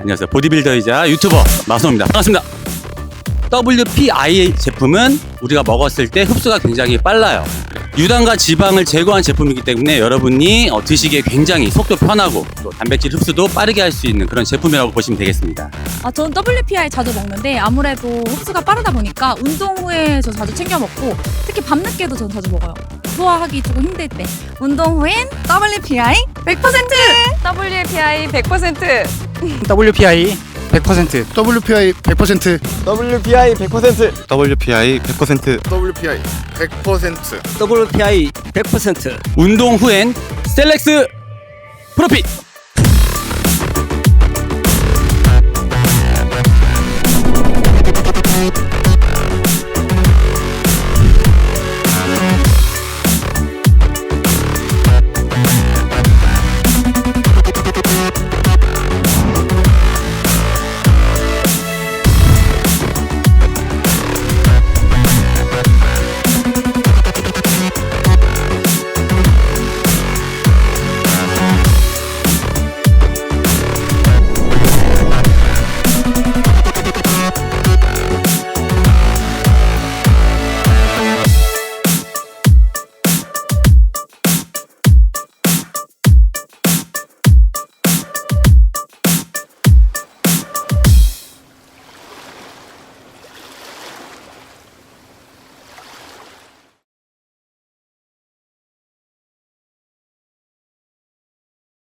안녕하세요. 보디빌더이자 유튜버 마성입니다. 반갑습니다. WPI 제품은 우리가 먹었을 때 흡수가 굉장히 빨라요. 유당과 지방을 제거한 제품이기 때문에 여러분이 어, 드시기에 굉장히 속도 편하고 또 단백질 흡수도 빠르게 할 수 있는 그런 제품이라고 보시면 되겠습니다. 아, 저는 WPI 자주 먹는데 아무래도 흡수가 빠르다 보니까 운동 후에 저 자주 챙겨 먹고 특히 밤늦게도 전 자주 먹어요. 소화하기 조금 힘들 때. 운동 후엔 WPI 100%! WPI 100% WPI 100% WPI 100% WPI 100% WPI 100% WPI 100% WPI 100% 운동 후엔 셀렉스 프로핏!